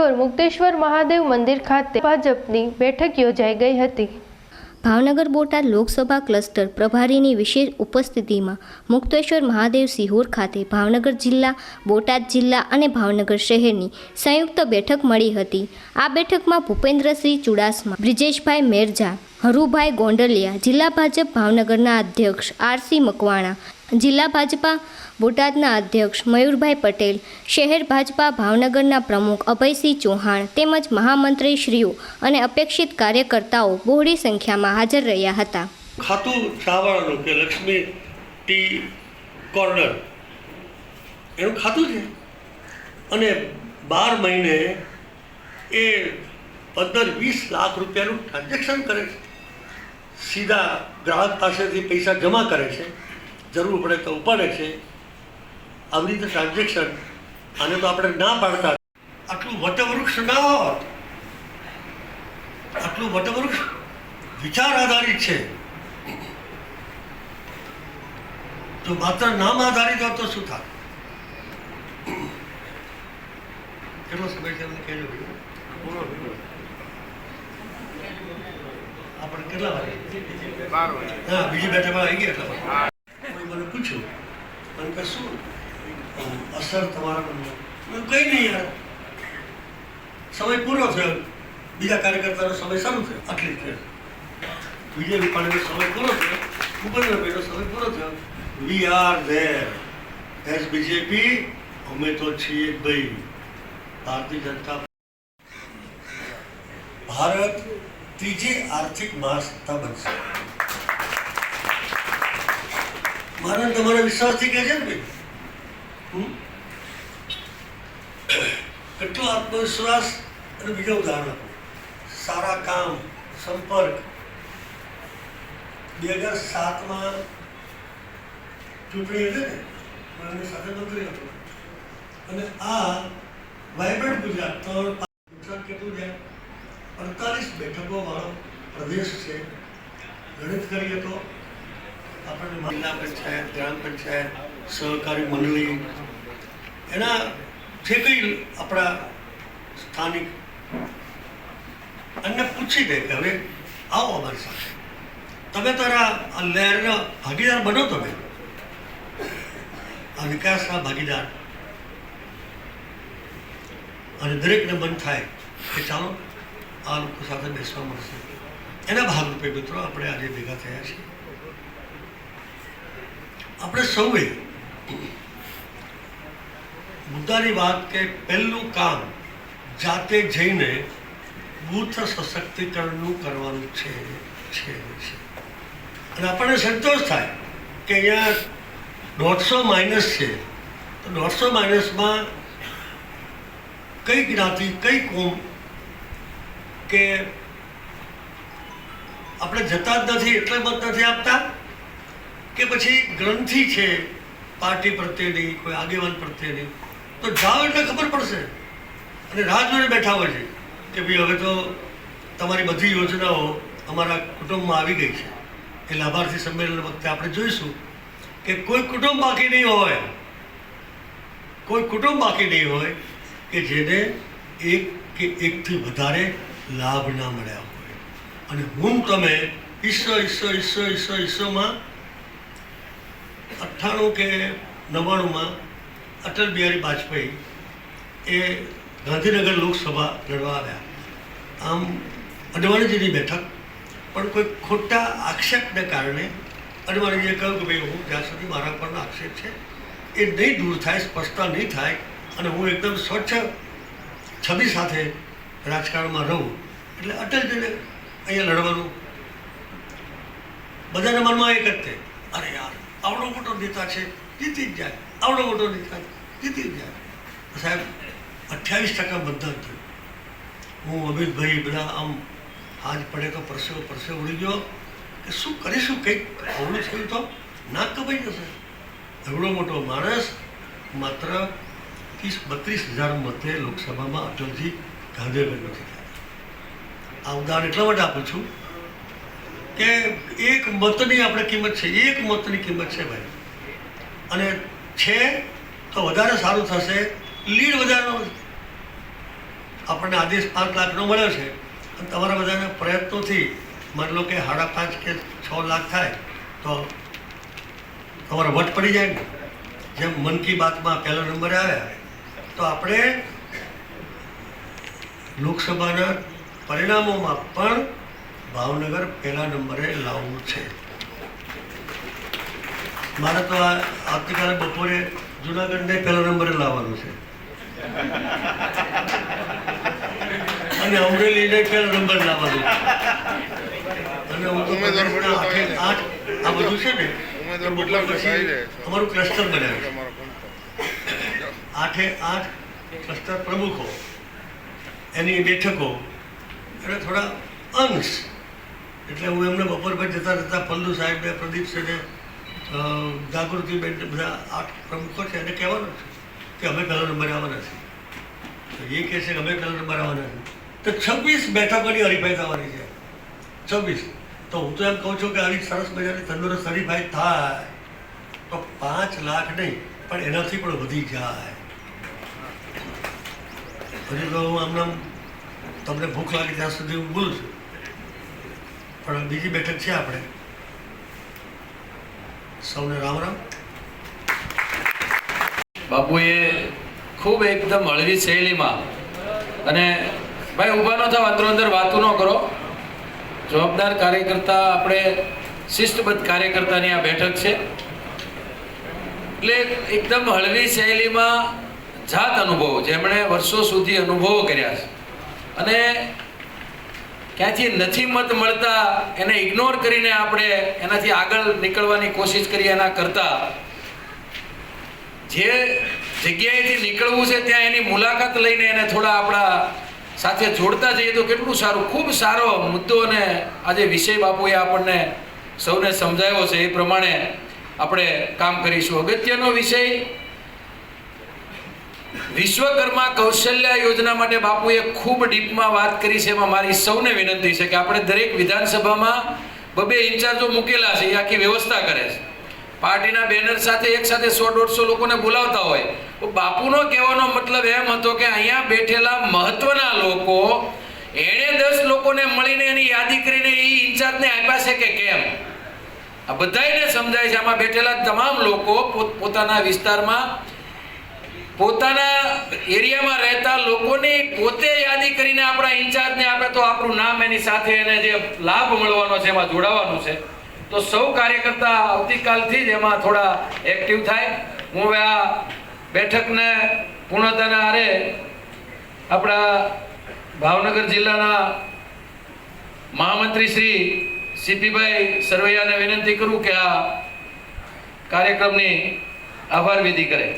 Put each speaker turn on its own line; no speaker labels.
સિહોર મુક્તેશ્વર મહાદેવ મંદિર ખાતે ભાજપની બેઠક યોજાઈ ગઈ હતી.
ભાવનગર બોટાદ લોકસભા ક્લસ્ટર પ્રભારીની વિશેષ ઉપસ્થિતિમાં મુક્તેશ્વર મહાદેવ સિહોર ખાતે ભાવનગર જિલ્લા, બોટાદ જિલ્લા અને ભાવનગર શહેરની સંયુક્ત બેઠક મળી હતી. આ બેઠકમાં ભૂપેન્દ્રસિંહ ચુડાસમા, બ્રિજેશભાઈ મેરજા, હરુભાઈ ગોંડલિયા, જિલ્લા ભાજપ ભાવનગરના અધ્યક્ષ આરસી મકવાણા, જિલ્લા ભાજપા બોટાદના અધ્યક્ષ મયુરભાઈ પટેલ, શહેર ભાજપા ભાવનગરના પ્રમુખ અભયસિંહ ચૌહાણ તેમજ મહામંત્રીશ્રીઓ અને અપેક્ષિત કાર્યકર્તાઓ બહોળી સંખ્યામાં હાજર રહ્યા હતા.
ખાતું ચાવડાનું કે લક્ષ્મી ટી કોર્નર. એનું ખાતું છે? અને બાર મહિને એ પંદર વીસ લાખ રૂપિયાનું ટ્રાન્ઝેક્શન કરે છે. સીધા ગ્રાહક પાસેથી પૈસા જમા કરે છે. જરૂર પડે તો ઉપાડે છે. આવી રીતે ટ્રાન્ઝેક્શન આને તો આપણે ના પાડતા. આટલું વટવૃક્ષ ના હોત. આટલું વટવૃક્ષ વિચાર આધારિત છે. જો માત્ર નામ આધારિત હોત તો શું થાય કેટલો સમય છે એમને કહેજો. આપણે કેટલા વાગે? હા બીજી બેઠકમાં આવી ગયા એટલા વાગે. કોઈ મને પૂછ્યું મને કે શું અમ, અસર તમારા પર મેં કઈ નહીં યાર સમય પૂરો થયો બીજા કાર્યકર્તાનો સમય શરૂ થયો આટલી જ છે વિજય રૂપાણીનો સમય પૂરો થયો ભૂપેન્દ્રભાઈનો સમય પૂરો થયો we are there as BJP અમે તો છીએ જ ભાઈ ભારતીય જનતા ભારત ત્રીજી આર્થિક મહાસત્તા બનશે મારા ને તમારા વિશ્વાસથી કહે છે ને ભાઈ હમ? કેટલો આત્મવિશ્વાસ અને બીજા ઉદાહરણ આપો. સારા કામ, સંપર્ક. બે હજાર સાતમાં ચૂંટણી હતી ને મને સાથે મંત્રી હતો. અને આ વાઇબ્રન્ટ ગુજરાત, ત્રણ ગુજરાત કેટલું છે? અડતાલીસ બેઠકો વાળો પ્રદેશ છે. ગણિત કરીએ તો આપણને જિલ્લા પંચાયત, ગ્રામ પંચાયત, સહકારી મંડળી. એના જે કંઈ આપણા સ્થાનિક અને પૂછી દે કે હવે આવો અમારી સાથે. તમે તારા આ લહેરના ભાગીદાર બનો તમે. આ વિકાસના ભાગીદાર. અને દરેકને મન થાય કે ચાલો આ લોકો સાથે બેસવા મળશે. એના ભાગરૂપે મિત્રો આપણે આજે ભેગા થયા છીએ. આપણે સૌએ મુદ્દાની વાત કે પહેલું કામ જાતે જઈને બુથ સશક્તિકરણનું કરવાનું છે છે અને આપણને સંતોષ થાય કે અહીંયા દોઢસો માઇનસ છે. તો દોઢસો માઇનસમાં કઈ જ્ઞાતિ, કઈ કોમ કે આપણે જતા જ નથી, એટલે મત નથી આપતા? કે પછી ગ્રંથિ છે, પાર્ટી પ્રત્યેની, કોઈ આગેવાન પ્રત્યેની? તો જાઓ એટલે ખબર પડશે. અને રાહ જોઈને બેઠા હોય છે કે ભાઈ હવે તો તમારી બધી યોજનાઓ અમારા કુટુંબમાં આવી ગઈ છે. એ લાભાર્થી સંમેલન વખતે આપણે જોઈશું કે કોઈ કુટુંબ બાકી નહીં હોય. કોઈ કુટુંબ બાકી નહીં હોય કે જેને એક કે એકથી વધારે લાભ ના મળ્યા હોય. અને હું તમે ઈસો ઈસો ઈસો ઈસો ઈસોમાં અઠ્ઠાણું કે નવ્વાણુંમાં અટલ બિહારી વાજપેયી એ ગાંધીનગર લોકસભા લડવા આવ્યા. આમ અડવાણીજીની બેઠક, પણ કોઈ ખોટા આક્ષેપને કારણે અડવાણીજીએ કહ્યું કે ભાઈ હું જ્યાં સુધી મારા પરનો આક્ષેપ છે, એ નહીં દૂર થાય, સ્પષ્ટતા નહીં થાય અને હું એકદમ સ્વચ્છ છબી સાથે રાજકારણમાં રહું. એટલે અટલજીને અહીંયા લડવાનું બધાના મનમાં એક જ તે અરે યાર, આવડો મોટો નેતા છે, જીતી જ જાય. આવડો મોટો નિકાલ. જીતી ગયા સાહેબ, અઠ્યાવીસ ટકા બધા થયું. હું અમિતભાઈ બધા આમ હાથ પડે તો પરસેવો પરસેવો ઉડી ગયો કે શું કરીશું, કંઈક અવળું થયું તો? ના કપાઈ જશે. એવડો મોટો માણસ માત્ર ત્રીસ બત્રીસ હજાર મતે લોકસભામાં અટલજી ગાંધીનગર નથી થયા. આ ઉદાહરણ એટલા માટે આપું છું કે એક મતની આપણે કિંમત છે, એક મતની કિંમત છે ભાઈ. અને છે, તો વધારે સારું થશે. લીડ વધારે આપણને આદેશ પાંચ લાખનો મળ્યો છે. અને તમારા બધાના પ્રયત્નોથી માની લો કે સાડા પાંચ કે છ લાખ થાય, તો તમારો વટ પડી જાય ને. જેમ મન કી બાતમાં પહેલો નંબરે આવ્યા, તો આપણે લોકસભાના પરિણામોમાં પણ ભાવનગર પહેલા નંબરે લાવવું છે. મારે તો આ આવતીકાલે બપોરે જુનાગઢને પહેલા નંબરે લાવવાનું છે. અને અમરેલીને પહેલા નંબર લાવવાનું અને હું તો આઠે આ બધું છે ને
બદલાવ
પછી અમારું ક્લસ્ટર બનાવ્યું છે. આઠે આઠ ક્લસ્ટર પ્રમુખો એની બેઠકો અને થોડા અંશ. એટલે હું એમને બપોર પર જતા જતા પલ્લુ સાહેબને પ્રદીપ સાહેબને જાગૃતિબેન બેન બધા આઠ પ્રમુખો છે, એને કહેવાનું છે કે અમે પહેલો નંબર આવવાના છે તો એ કહે છે કે અમે પહેલો નંબર આવવાના છે તો છવ્વીસ બેઠકોની હરીફાઈ થવાની છે. છવ્વીસ. તો હું તો એમ કહું છું કે આવી સરસ મજાની તંદુરસ્ત હરીફાઈ થાય. તો પાંચ લાખ નહીં, પણ એનાથી પણ વધી જાય. હજી તો હું આમ તમને ભૂખ લાગે ત્યાં સુધી હું બોલું છું. પણ બીજી બેઠક છે આપણે. સૌને રામ રામ.
બાપુએ ખૂબ એકદમ હળવી શૈલીમાં અને ભાઈ ઊભા ન થાવ, અંદરો અંદર વાતો ન કરો. જવાબદાર કાર્યકર્તા આપણે શિસ્તબદ્ધ કાર્યકર્તાની આ બેઠક છે. એટલે એકદમ હળવી શૈલીમાં જાત અનુભવો, જેમણે વર્ષો સુધી અનુભવો કર્યા છે. અને ક્યાંથી નથી મત મળતા, એને ઇગ્નોર કરીને આપણે એનાથી આગળ નીકળવાની કોશિશ કરીએ એના કરતાં. જે જગ્યાએથી નીકળવું છે, ત્યાં એની મુલાકાત લઈને એને થોડા આપણા સાથે જોડતા જઈએ તો કેટલું સારું. ખૂબ સારો મુદ્દો અને આજે વિષય બાપુએ આપણને સૌને સમજાવ્યો છે. એ પ્રમાણે આપણે કામ કરીશું. અગત્યનો વિષય વિશ્વકર્મા કૌશલ્ય યોજના માટે બાપુએ ખૂબ ડીપમાં વાત કરી છે. એમાં મારી સૌને વિનંતી છે કે આપણે દરેક વિધાનસભામાં બબે ઇન્ચાર્જો મૂકેલા છે. એ આખી વ્યવસ્થા કરે છે. પાર્ટીના બેનર સાથે એક સાથે સો દોઢસો લોકોને બોલાવતા હોય. તો બાપુનો કહેવાનો મતલબ એમ હતો કે અહીંયા બેઠેલા મહત્વના લોકો, એણે દસ લોકોને મળીને એની યાદી કરીને એ ઇન્ચાર્જને આપ્યા છે કે કેમ? આ બધાયને સમજાય છે. આમાં બેઠેલા તમામ લોકો પોત- પોતાના વિસ્તારમાં પોતાના એરિયામાં રહેતા લોકોની પોતે યાદી કરીને આપણા ઇન્ચાર્જને આપે તો આપણું નામ એની સાથે એને જે લાભ મળવાનો છે એમાં જોડાવાનું છે. તો સૌ કાર્યકર્તા આવતીકાલથી જ એમાં થોડા એક્ટિવ થાય. હું હવે આ બેઠકને પૂર્ણતાના આરે આપણા ભાવનગર જિલ્લાના મહામંત્રી શ્રી સીપીભાઈ સરવૈયાને વિનંતી કરું કે આ કાર્યક્રમની આભાર વિધિ કરે.